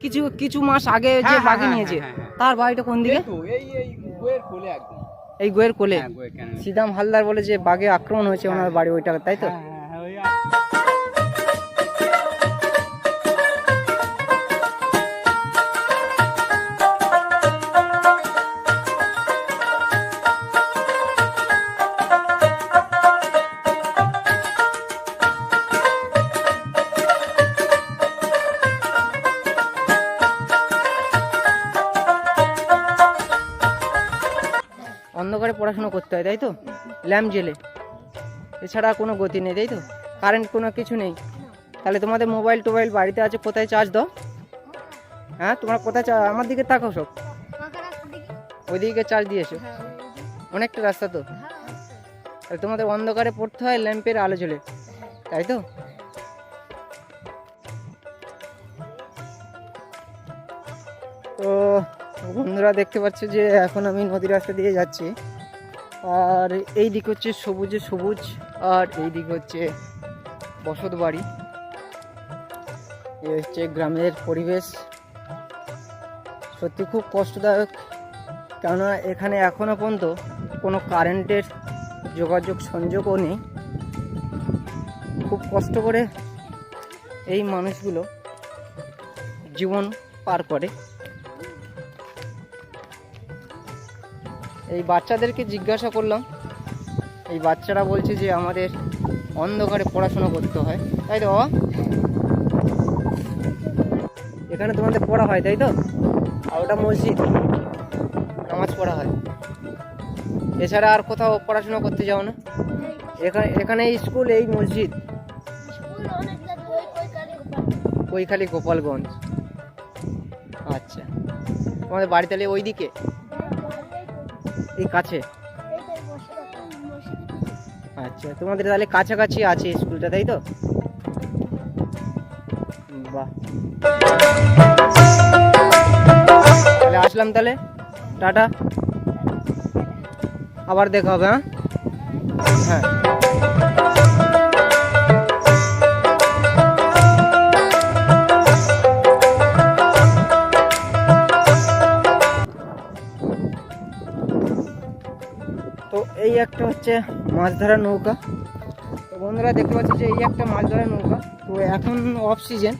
কিছু কিছু মাস আগে যে বাঘে হ্যাঁ, নিয়েছে হ্যাঁ, হ্যাঁ। তার বাড়িটা কোন দিকে? এই গোয়ের কোলে এই গোয়ের কোলে। হ্যাঁ গোয়ের কেন সিদাম হালদার বলে যে বাঘে আক্রমণ হয়েছে ওনার বাড়ি ওইটা তাই তো? অন্ধকারে পড়াশোনা করতে হয়, তাই তো? ল্যাম্প জেলে। এছাড়া কোনো গতি নেই, তাই তো? কারেন্ট কোনো কিছু নেই। তাহলে তোমাদের মোবাইল টোবাইল বাড়িতে আছে, কোথায় চার্জ দাও? হ্যাঁ তোমরা কোথায় চা- আমার দিকে তাকাও সব। ওইদিকে চার্জ দিয়েছ। অনেকটা রাস্তা তো। তাহলে তোমাদের অন্ধকারে পড়তে হয় ল্যাম্পের আলো জ্বলে। তাই তো? তো বন্ধুরা দেখতে পাচ্ছ যে এখন আমি নদী রাস্তা দিয়ে যাচ্ছি। আর এই দিক হচ্ছে সবুজে সবুজ, আর এই দিক হচ্ছে বসত বাড়ি। এই হচ্ছে গ্রামের পরিবেশ। সত্যি খুব কষ্টদায়ক, কেননা এখানে এখনও পর্যন্ত কোনো কারেন্টের যোগাযোগ, সংযোগও নেই। খুব কষ্ট করে এই মানুষগুলো জীবন পার করে। এই বাচ্চাদেরকে জিজ্ঞাসা করলাম। এই বাচ্চারা বলছে যে আমাদের অন্ধকারে পড়াশোনা করতে হয়। তাই তো এখানে তোমাদের পড়া হয়, তাই তো? আর ওটা মসজিদ। নামাজ পড়া হয়। এছাড়া আর কোথাও পড়াশোনা করতে যাও না? এখানে এখানে এই স্কুল, এই মসজিদ। কৈখালি গোপালগঞ্জ। আচ্ছা। তোমাদের বাড়ি তাহলে ওই দিকে এই কাছে? আচ্ছা তোমাদের তাহলে কাছাকাছি আছে স্কুলটা তাই তো? বাহ। তাহলে আসলাম তাহলে। টাটা। আবার দেখা হবে হ্যাঁ? হ্যাঁ। একটা হচ্ছে মাছ ধরার নৌকা। তো বন্ধুরা দেখতে পাচ্ছি যে এই একটা মাছ ধরার নৌকা। তো এখন অফ সিজন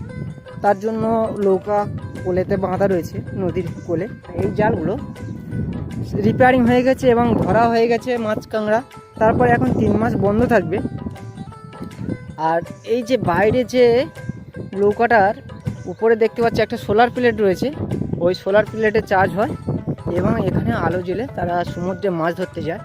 তার জন্য নৌকা কোলেতে বাঁধা রয়েছে নদীর কোলে। এই জালগুলো রিপেয়ারিং হয়ে গেছে এবং ধরা হয়ে গেছে মাছ কাঁকড়া। তারপরে এখন তিন মাস বন্ধ থাকবে। আর এই যে বাইরে যে নৌকাটার উপরে দেখতে পাচ্ছি একটা সোলার প্লেট রয়েছে। ওই সোলার প্লেটে চার্জ হয় এবং এখানে আলো জ্বেলে তারা সমুদ্রে মাছ ধরতে যায়।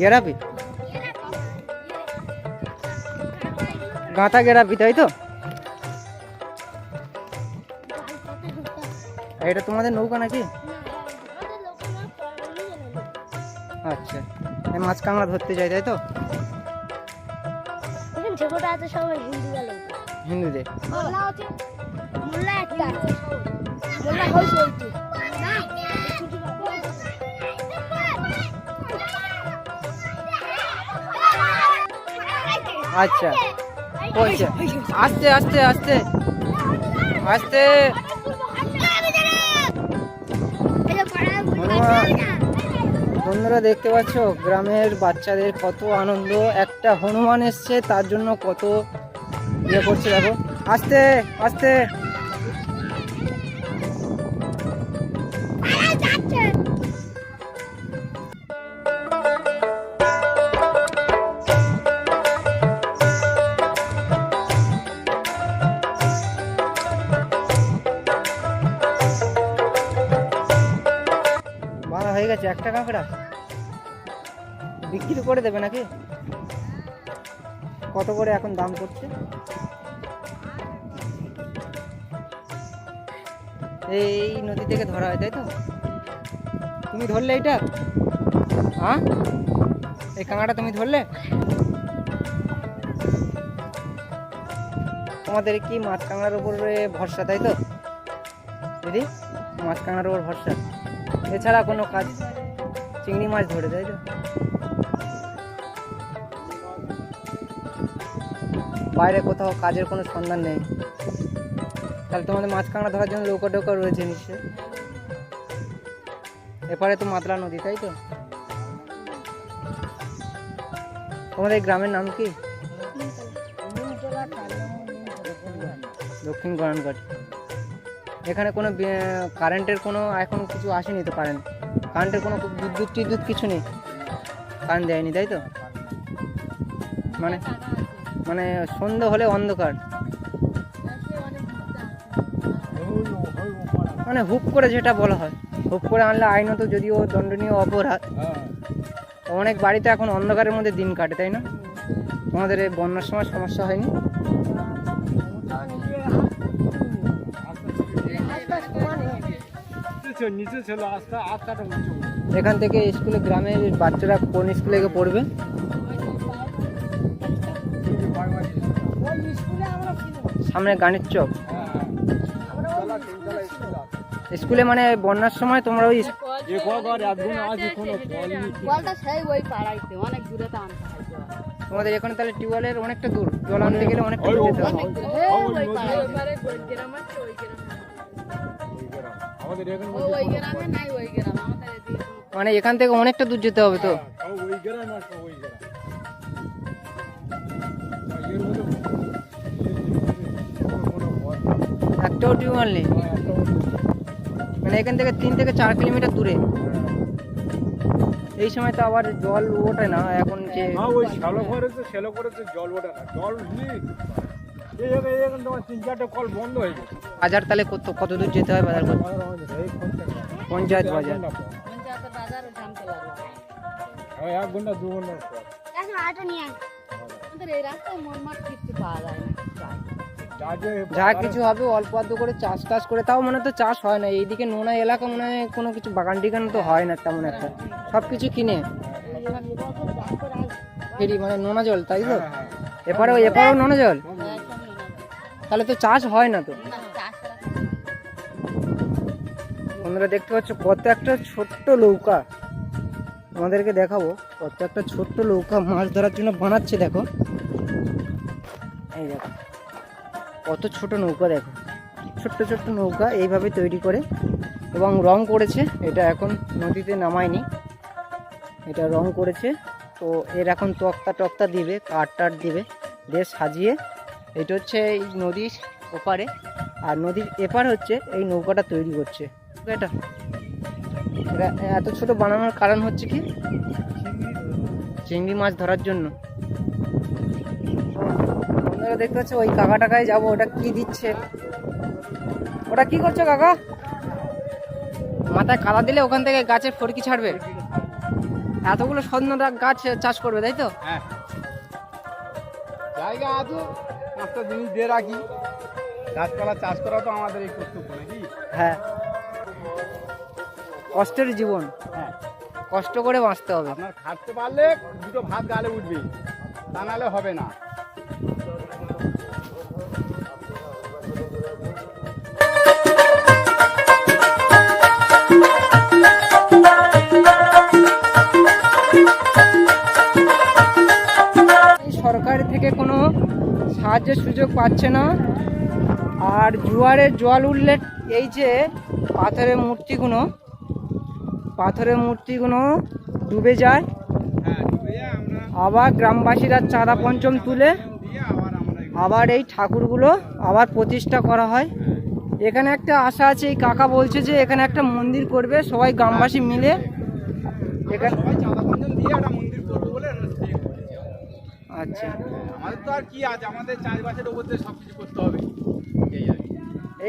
গেরাপি গাঁথা গেরাপি তাই তো? এটা তোমাদের নৌকা নাকি? আচ্ছা মাছ কাঁকড়া ধরতে যায়, তাই তো? হিন্দুদের। একটা। আচ্ছা। বলছে আস্তে আস্তে আস্তে। আস্তে। বন্ধুরা দেখতে পাচ্ছ, গ্রামের বাচ্চাদের কত আনন্দ। একটা হনুমান এসছে, তার জন্য কত ইয়ে করছে, দেখো। আস্তে আস্তে। ভালো হয়ে গেছে একটা কাঁকড়া বিক্রি করে দেবে নাকি? কত করে এখন দাম করছে? এই নদী থেকে ধরা হয়, তাই তো? তুমি ধরলে এটা হ্যাঁ এই কাঁকড়াটা তুমি ধরলে? তোমাদের কি মাছ কাঁকড়ার উপরে ভরসা, তাই তো? দিদি, মাছ কাঁকড়ার উপর ভরসা? এছাড়া কোনো কাজ চিংড়ি মাছ ধরে তাই তো? বাইরে কোথাও কাজের কোনো সন্ধান নেই। তাহলে তোমাদের মাছ কাঁকড়া ধরার জন্য নৌকা টোকা রয়েছে নিশ্চয় এপারে তো মাতলা নদী তাই তো? তোমাদের এই গ্রামের নাম কি? দক্ষিণ গরানঘাট এখানে কোনো কারেন্টের কোনো এখন কিছু আসেনি তো কারেন্ট কারেন্টের কোনো বিদ্যুৎ টিদ্যুৎ কিছু নেই। কারেন্ট দেয়নি, তাই তো? মানে মানে সন্ধ্যা হলে অন্ধকার। মানে হুপ করে যেটা বলা হয়। হুপ করে আনলে আইনত যদিও দণ্ডনীয় অপরাধ। অনেক বাড়িতে এখন অন্ধকারের মধ্যে দিন কাটে, তাই না? তোমাদের এই বন্যার সময় সমস্যা হয়নি? নিচে ছিল আস্তে আস্তাটা উঁচু এখান থেকে স্কুলে গ্রামের বাচ্চারা কোন স্কুলে গিয়ে পড়বে? সামনে গানের চক। স্কুলে মানে বন্যার সময় তোমরা ওই। তোমাদের এখানে তাহলে টিউবওয়েলের অনেকটা দূর। জল আনতে গেলে অনেকটা দূর যেতে হবে। মানে এখান থেকে অনেকটা দূর যেতে হবে তো। একটাও টিউবওয়েল নেই। মানে এখান থেকে তিন থেকে চার কিলোমিটার দূরে। এই সময় তো আবার জল ওঠে না এখন যে না ওই শ্যালো করেছে শ্যালো করেছে জল ওঠে না। জল বাজার তাহলে কত কত দূর যেতে হয় বাজার করতে? পঞ্চায়েত বাজার। এক ঘণ্টা দু যাই। যা কিছু হবে অল্প আধ করে চাষ টাস করে তাও মনে তো চাষ হয় না। এইদিকে নোনা এলাকা মনে হয় কোনো কিছু বাগান টিগান তো হয় না তেমন একটা। সব কিছু কিনে মানে নোনা জল তাই তো? হ্যাঁ, হ্যাঁ। এপারেও এপারেও নোনা জল। তাহলে তো চাষ হয় না তো। বন্ধুরা দেখতে পাচ্ছ কত একটা ছোট্ট নৌকা। আমাদেরকে দেখাবো কত একটা ছোট্ট নৌকা মাছ ধরার জন্য বানাচ্ছে, দেখো। এই দেখো, কত ছোট নৌকা, দেখো। ছোট্ট ছোট্ট নৌকা এইভাবে তৈরি করে এবং রং করেছে। এটা এখন নদীতে নামায়নি। এটা রং করেছে। তো এর এখন তক্তা টক্তা দিবে, কাঠ টাট দিবে, দিয়ে সাজিয়ে এটা হচ্ছে এই নদীর ওপারে, আর নদীর এপার হচ্ছে এই নৌকাটা তৈরি করছে। এটা এত ছোট বানানোর কারণ হচ্ছে কি? চিংড়ি মাছ ধরার জন্য। আপনারা দেখতে পাচ্ছ, ওই কাকা টাকায় যাব, ওটা কি দিচ্ছে? ওটা কি করছ কাকা? মাথায় কাদা দিলে ওখান থেকে গাছের ফরকি ছাড়বে। এতগুলো সন্ধ্যা গাছ চাষ করবে, তাই তো? হ্যাঁ। জায়গা পাঁচটা জিনিস দিয়ে রাখি। গাছপালা চাষ করা তো আমাদের এই কর্তব্য নাকি? হ্যাঁ। কষ্টের জীবন। হ্যাঁ। কষ্ট করে বাঁচতে হবে। আপনার খাটতে পারলে দুটো ভাত গালে উঠবে তা নাহলে হবে না। সাহায্যের সুযোগ পাচ্ছে না। আর জোয়ারের জল উঠলে এই যে পাথরের মূর্তিগুলো পাথরের মূর্তিগুলো ডুবে যায়। হ্যাঁ আবার গ্রামবাসীরা চাঁদা পঞ্চম তুলে আবার আবার এই ঠাকুরগুলো আবার প্রতিষ্ঠা করা হয়। এখানে একটা আশা আছে এই কাকা বলছে যে এখানে একটা মন্দির করবে সবাই গ্রামবাসী মিলে। এখানে সবাই চাঁদা বন্ধন দিয়ে একটা মন্দির করব বলে আমরা স্থির করেছি। আচ্ছা আমাদের তো আর কি আছে আমাদের চাষবাসের উপর দিয়ে সব কিছু করতে হবে। এই আর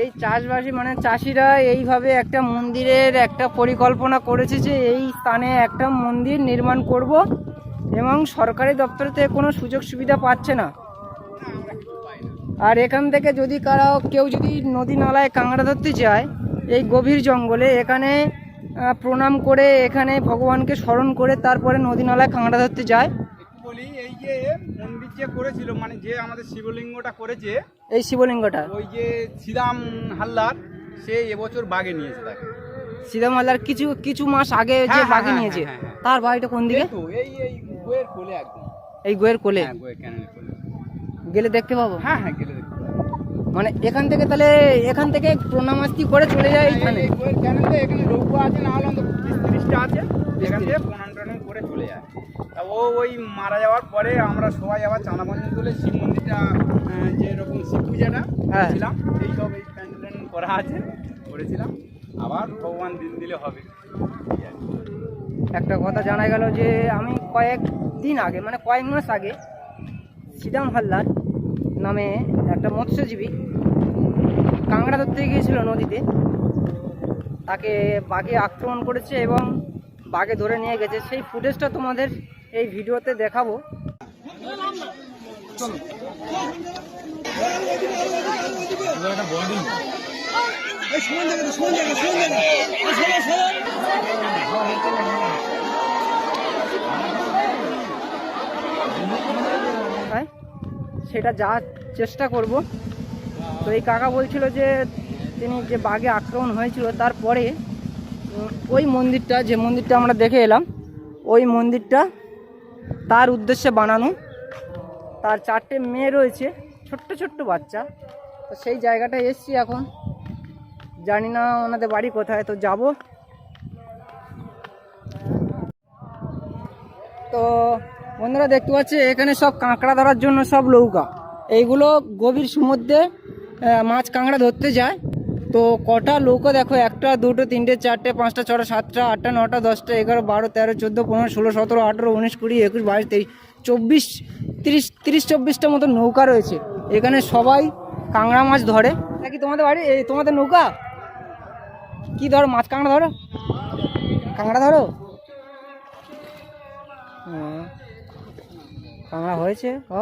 এই চাষবাসী মানে চাষিরা এইভাবে একটা মন্দিরের একটা পরিকল্পনা করেছে যে এই স্থানে একটা মন্দির নির্মাণ করব এবং সরকারি দপ্তর থেকে কোনো সুযোগ সুবিধা পাচ্ছে না। আর এখান থেকে যদি কারও কেউ যদি নদী নালায় কাঁকড়া ধরতে চায় এই গভীর জঙ্গলে এখানে প্রণাম করে এখানে ভগবানকে স্মরণ করে তারপরে নদী নালায় কাঁকড়া ধরতে যায় বলি এই যে মন্দির যে করেছিল মানে যে আমাদের শিবলিঙ্গটা করেছে এই শিবলিঙ্গটা? ওই যে শ্রীরাম হালদার সে এবছর বাগে নিয়েছে তাকে। সিদাম হালদার কিছু কিছু মাস আগে যে হ্যাঁ, বাগে হ্যাঁ, নিয়েছে। হ্যাঁ, হ্যাঁ। তার বাড়িটা কোন দিকে? এই এই গোয়ের কোলে একদম। এই গোয়ের কোলে? হ্যাঁ গোয়ের ক্যানেলের কোলে। গেলে দেখতে পাবো? হ্যাঁ হ্যাঁ গেলে দেখতে পাবে। মানে এখান থেকে তাহলে এখান থেকে প্রণামাস্তি করে চলে যায় এখানে? গোয়ের ক্যানেলে এখানে নৌকো আছে না হলে অন্তত তিরিশটা আছে। এখান থেকে প্রণাম টনাম করে চলে যায় তা ও ওই মারা যাওয়ার পরে আমরা সবাই আবার চাঁদা বন্ধন তুলে শিব মন্দিরটা আহ, যে এরকম শিব পূজাটা হ্যাঁ। করেছিলাম এই সব এই প্যান্ডেল করা আছে করেছিলাম আবার ভগবান দিন দিলে হবে। একটা কথা জানা গেল যে আমি কয়েক দিন আগে মানে কয়েক মাস আগে সিদাম হালদার নামে একটা মৎস্যজীবী কাঁকড়া ধরতে গিয়েছিল নদীতে তাকে বাঘে আক্রমণ করেছে এবং বাঘে ধরে নিয়ে গেছে সেই ফুটেজটা তোমাদের এই ভিডিওতে দেখাবো। সেটা যাওয়ার চেষ্টা করব। তো এই কাকা বলছিল যে, তিনি যে বাঘে আক্রমণ হয়েছিল, তারপরে ওই মন্দিরটা, যে মন্দিরটা আমরা দেখে এলাম, ওই মন্দিরটা তার উদ্দেশ্যে বানানো। তার চারটে মেয়ে রয়েছে, ছোট্ট ছোট্ট বাচ্চা। তো সেই জায়গাটায় এসছি এখন। জানি না ওনাদের বাড়ি কোথায়, তো যাব। তো বন্ধুরা দেখতে পাচ্ছি, এখানে সব কাঁকড়া ধরার জন্য সব নৌকা। এইগুলো গভীর সমুদ্রে মাছ কাঁকড়া ধরতে যায়। তো কটা নৌকা দেখো, একটা, দুটো, তিনটে, চারটে, পাঁচটা, ছটা, সাতটা, আটটা, নটা, দশটা, এগারো, বারো, তেরো, চোদ্দ, পনেরো, ষোলো, সতেরো, আঠেরো, উনিশ, কুড়ি, একুশ, বাইশ, তেইশ, চব্বিশ, তিরিশ তিরিশ, চব্বিশটা মতো নৌকা রয়েছে। এখানে সবাই কাঁকড়া মাছ ধরে। নাকি তোমাদের বাড়ি? এই তোমাদের নৌকা? কি ধরো, মাছ কাঁকড়া ধরো? কাঁকড়া ধরো? হুম। কাঁকড়া হয়েছে, ও।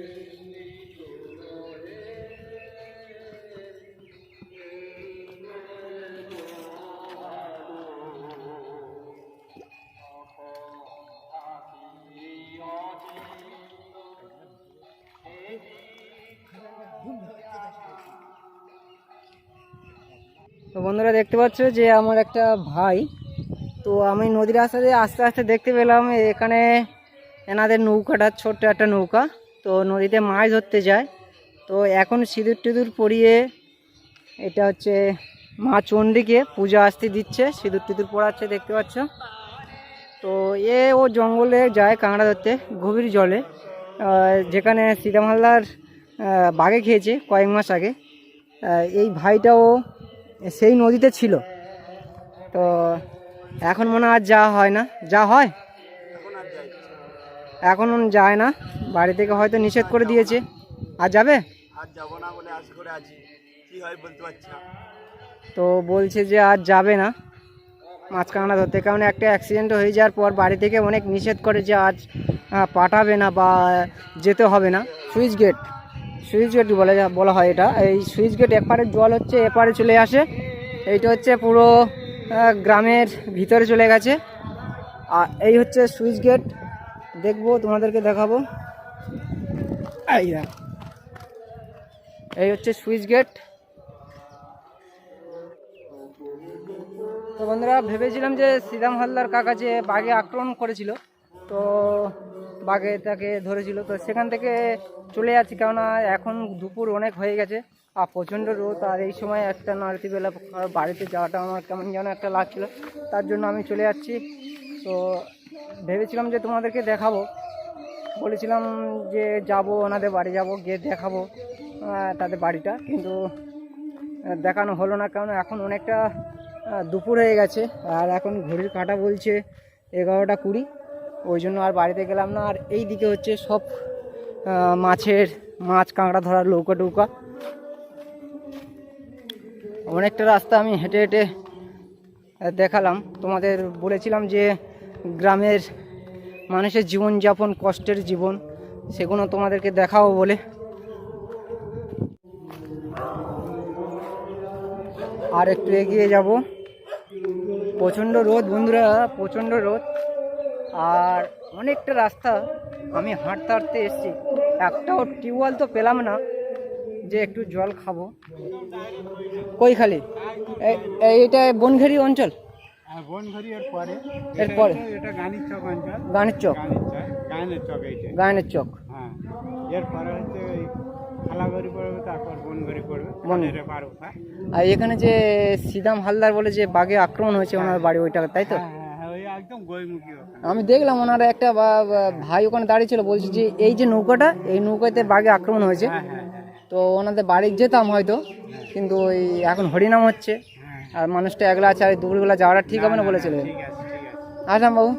পাচ্ছ যে আমার একটা ভাই, তো আমি নদীর দিয়ে আস্তে আস্তে দেখতে পেলাম এখানে এনাদের নৌকাটা, ছোট্ট একটা নৌকা, তো নদীতে মাছ ধরতে যায়। তো এখন সিঁদুর টিঁদুর পরিয়ে এটা হচ্ছে মা চণ্ডীকে পূজা আসতে দিচ্ছে, সিঁদুর টিঁদুর পড়াচ্ছে দেখতে পাচ্ছ। তো এ ও জঙ্গলে যায় কাঁকড়া ধরতে, গভীর জলে। যেখানে সীতাম বাঘে খেয়েছে কয়েক মাস আগে। এই ভাইটাও সেই নদীতে ছিল। তো এখন মনে আর যাওয়া হয় না। যা হয়? এখন যায় না। বাড়ি থেকে হয়তো নিষেধ করে দিয়েছে। আর যাবে? তো বলছে যে আর যাবে না। মাছ কাঁকড়া ধরতে। কারণ একটা অ্যাক্সিডেন্ট হয়ে যাওয়ার পর বাড়ি থেকে অনেক নিষেধ করে যে আজ পাঠাবে না বা যেতে হবে না। Switch gate. সুইচ গেট বলে বলা হয় এটা। এই সুইচ গেট এপারে জল হচ্ছে, এপারে চলে আসে। এইটা হচ্ছে পুরো গ্রামের ভিতরে চলে গেছে। আর এই হচ্ছে সুইচ গেট। দেখব, তোমাদেরকে দেখাবো। এই হচ্ছে সুইচ গেট। তো বন্ধুরা, ভেবেছিলাম যে শ্রীরাম হালদার কাকা যে বাঘে আক্রমণ করেছিল। তো বাঘে তাকে ধরেছিল। তো সেখান থেকে চলে যাচ্ছি, কেননা এখন দুপুর অনেক হয়ে গেছে। আর প্রচণ্ড রোদ, আর এই সময় একটা নারতিবেলা বাড়িতে যাওয়াটা আমার কেমন যেন একটা লাগছিল। তার জন্য আমি চলে যাচ্ছি। তো ভেবেছিলাম যে তোমাদেরকে দেখাবো। বলেছিলাম যে যাব, ওনাদের বাড়ি যাব, গিয়ে দেখাবো তাদের বাড়িটা। কিন্তু দেখানো হলো না কারণ এখন অনেকটা দুপুর হয়ে গেছে। আর এখন ঘড়ির কাঁটা বলছে এগারোটা কুড়ি। ওই জন্য আর বাড়িতে গেলাম না। আর এই দিকে হচ্ছে সব মাছের, মাছ, কাঁকড়া ধরার লৌকা টৌকা। অনেকটা রাস্তা আমি হেঁটে হেঁটে দেখালাম। তোমাদের বলেছিলাম যে গ্রামের মানুষের জীবনযাপন, কষ্টের জীবন, সেগুলো তোমাদেরকে দেখাবো বলে। আর একটু এগিয়ে যাব। প্রচণ্ড রোদ বন্ধুরা, প্রচণ্ড রোদ। আর অনেকটা রাস্তা আমি হাঁটতে হাঁটতে এসেছি। একটাও টিউবওয়েল তো পেলাম না যে একটু জল খাব। কই খালি? এইটা বনঘেরি অঞ্চল? পরে। এরপরে? চক গানের চক? গানের হ্যাঁ আর এখানে যে সিদাম হালদার বলে যে বাঘে আক্রমণ হয়েছে ওনার বাড়ি ওইটা তাই তো? আমি দেখলাম ওনার একটা ভাই ওখানে দাঁড়িয়ে ছিল বলছে যে এই যে নৌকাটা এই নৌকাতে বাঘে আক্রমণ হয়েছে। হ্যাঁ হ্যাঁ হ্যাঁ। তো ওনাদের বাড়ি যেতাম হয়তো কিন্তু ওই এখন হরিনাম হচ্ছে। আর মানুষটা একলা আছে আর দুপুরবেলা যাওয়াটা ঠিক হবে না বলেছিল। আসলাম বাবু।